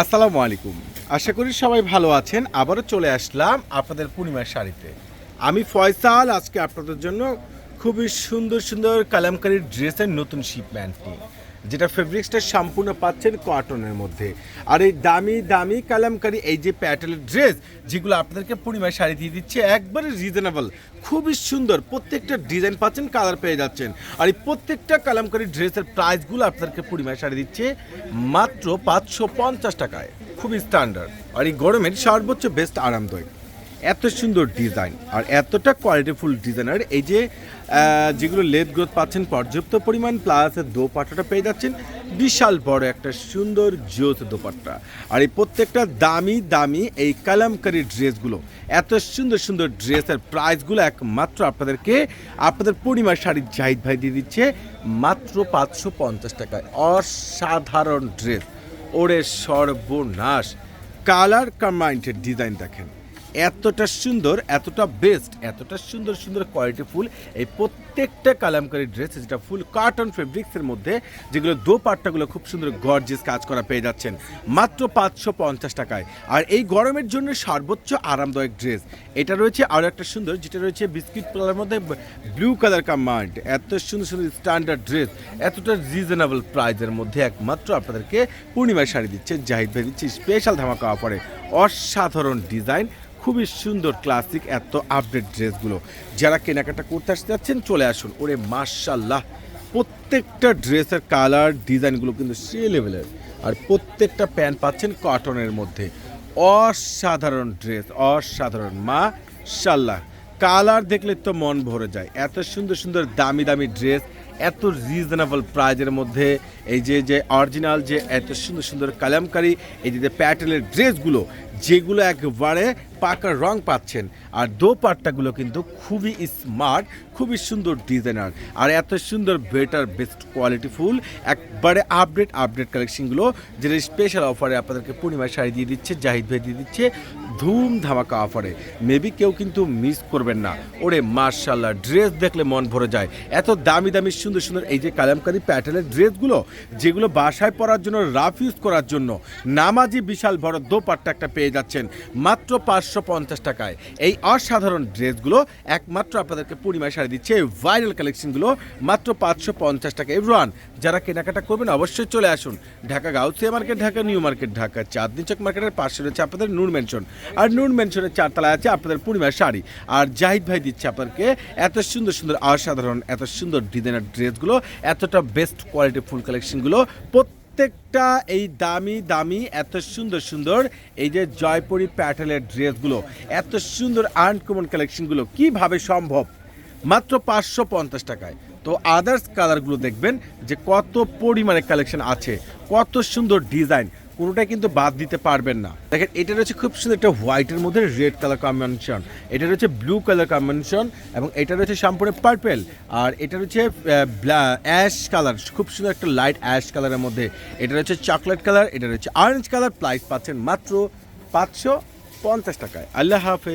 আসসালামু আলাইকুম। আশা করি সবাই ভালো আছেন। আবারও চলে আসলাম আপনাদের পূর্ণিমার শাড়িতে। আমি ফয়সাল, আজকে আপনাদের জন্য খুবই সুন্দর সুন্দর কালামকারীর ড্রেসের নতুন শিপম্যান্ট নিয়ে। যেটা ফেব্রিক্সটা সম্পূর্ণ পাচ্ছেন কটনের মধ্যে। আর এই দামি দামি কালামকারী এই যে প্যাটেলের ড্রেস যেগুলো আপনাদেরকে পূর্ণিমার শাড়ি দিয়ে দিচ্ছে, একবারে রিজনেবল খুবই সুন্দর। প্রত্যেকটা ডিজাইন পাচ্ছেন কালার পেয়ে যাচ্ছেন। আর এই প্রত্যেকটা কালামকারী ড্রেসের প্রাইসগুলো আপনাদেরকে পূর্ণিমার শাড়ি দিচ্ছে মাত্র পাঁচশো পঞ্চাশ টাকায়। খুবই স্ট্যান্ডার্ড আর এই গরমের সর্বোচ্চ বেস্ট আরামদায়ক। এত সুন্দর ডিজাইন আর এতটা কোয়ালিটিফুল ডিজাইনার এই যে যেগুলো লেদ গ্রোথ পাচ্ছেন, পর্যাপ্ত পরিমাণ প্লাস দোপাট্টাটা পেয়ে যাচ্ছেন, বিশাল বড় একটা সুন্দর জোত দোপাট্টা। আর এই প্রত্যেকটা দামি দামি এই কালামকারি ড্রেসগুলো এত সুন্দর সুন্দর ড্রেসের প্রাইসগুলো একমাত্র আপনাদেরকে, আপনাদের পূর্ণিমার শাড়ির জাহিদ ভাই দিয়ে দিচ্ছে, মাত্র পাঁচশো পঞ্চাশ টাকায়। অসাধারণ ড্রেস ওরে সর্বনাশ। কালার কম্বাইন্ডের ডিজাইন দেখেন। এতটা সুন্দর, এতটা বেস্ট, এতটা সুন্দর সুন্দর কোয়ালিটি ফুল। এই প্রত্যেকটা কালামকারী ড্রেস যেটা ফুল কার্টন ফেব্রিক্সের মধ্যে, যেগুলো দো পাট্টাগুলো খুব সুন্দর গর্জিয়াস কাজ করা পেয়ে যাচ্ছেন। মাত্র পাঁচশো পঞ্চাশ টাকায়। আর এই গরমের জন্য সর্বোচ্চ আরামদায়ক ড্রেস এটা রয়েছে আরও একটা সুন্দর, যেটা রয়েছে বিস্কিট কালারের মধ্যে ব্লু কালার কামান্ড এত সুন্দর সুন্দর স্ট্যান্ডার্ড ড্রেস এতটা রিজনেবল প্রাইজের মধ্যে একমাত্র আপনাদেরকে পূর্ণিমায় শাড়ি দিচ্ছে জাহিদ ভাই। দিচ্ছে স্পেশাল ধামাকা অফারে অসাধারণ ডিজাইন, খুবই সুন্দর ক্লাসিক এত আপডেট ড্রেসগুলো। যারা কেনাকাটা করতে আসতে যাচ্ছেন, চলে আসুন। ওরে মার্শাল্লাহ প্রত্যেকটা ড্রেসের কালার ডিজাইনগুলো কিন্তু সে লেভেলের আর প্রত্যেকটা প্যান্ট পাচ্ছেন কটনের মধ্যে। অসাধারণ ড্রেস, অসাধারণ মাশাল্লাহ কালার দেখলে তো মন ভরে যায়। এত সুন্দর সুন্দর দামি দামি ড্রেস, এত রিজনেবল প্রাইজের মধ্যে এই যে যে অরিজিনাল যে এত সুন্দর সুন্দর কালামকারি, এই যে প্যাটেলের ড্রেসগুলো, যেগুলো একবারে পাকা রং পাচ্ছেন। আর দোপাট্টাগুলো কিন্তু খুবই স্মার্ট খুবই সুন্দর ডিজাইনার আর এত সুন্দর বেটার বেস্ট কোয়ালিটি ফুল, একবারে আপডেট আপডেট কালেকশনগুলো যেটা স্পেশাল অফারে আপনাদেরকে পূর্ণিমার শাড়ি দিয়ে দিচ্ছে, জাহিদ ভাই দিয়ে দিচ্ছে। ধুম ধামাকা অফারে মেবি কেউ কিন্তু মিস করবেন না। ওরে মার্শাল্লাহ ড্রেস দেখলে মন ভরে যায়। এত দামি দামি, সুন্দর সুন্দর এই যে কালামকারি প্যাটেলের ড্রেসগুলো যেগুলো বাসায় পরার জন্য রাফ ইউজ করার জন্য, নামাজি বিশাল বড় দোপাট্টা একটা পেয়ে যাচ্ছেন, মাত্র পাঁচশো পঞ্চাশ টাকায়। এই অসাধারণ ড্রেসগুলো একমাত্র আপনাদেরকে পূর্ণিমায় শাড়ি দিচ্ছে এই ভাইরাল কালেকশনগুলো মাত্র পাঁচশো পঞ্চাশ টাকা। এভরান যারা কেনাকাটা করবেন, অবশ্যই চলে আসুন। Dhaka Gausia market, Dhaka new market, Dhaka Chandni Chowk মার্কেটের পাশে রয়েছে আপনাদের নূর মেনশন আর নুন মেনশনের চারতলায় আছে আপনাদের পূর্ণিমার শাড়ি। আর জাহিদ ভাই দিচ্ছে আপনাদেরকে এত সুন্দর সুন্দর, অসাধারণ, এত সুন্দর ডিজাইনার ড্রেসগুলো, এতটা বেস্ট কোয়ালিটি ফুল কালেকশনগুলো প্রত্যেকটা এই দামি দামি, এত সুন্দর সুন্দর এই যে জয়পুরি প্যাটেলের ড্রেসগুলো, এত সুন্দর আনকমন কালেকশনগুলো কীভাবে সম্ভব? মাত্র পাঁচশো পঞ্চাশ টাকায়। তো আদার্স কালারগুলো দেখবেন যে কত পরিমাণে কালেকশন আছে, কত সুন্দর ডিজাইন কোনোটাই কিন্তু বাদ দিতে পারবেন না। দেখেন, এটা রয়েছে খুব সুন্দর একটা হোয়াইটের মধ্যে রেড কালার কম্বিনেশন। এটা রয়েছে ব্লু কালার কম্বিনেশন এবং এটা রয়েছে সম্পূর্ণ পার্পেল। আর এটা রয়েছে অ্যাশ কালার, খুব সুন্দর একটা লাইট অ্যাশ কালারের মধ্যে। এটা রয়েছে চকলেট কালার, এটা রয়েছে অরেঞ্জ কালার, প্রাইস পাচ্ছেন মাত্র পাঁচশো পঞ্চাশ টাকায়। আল্লাহ হাফেজ।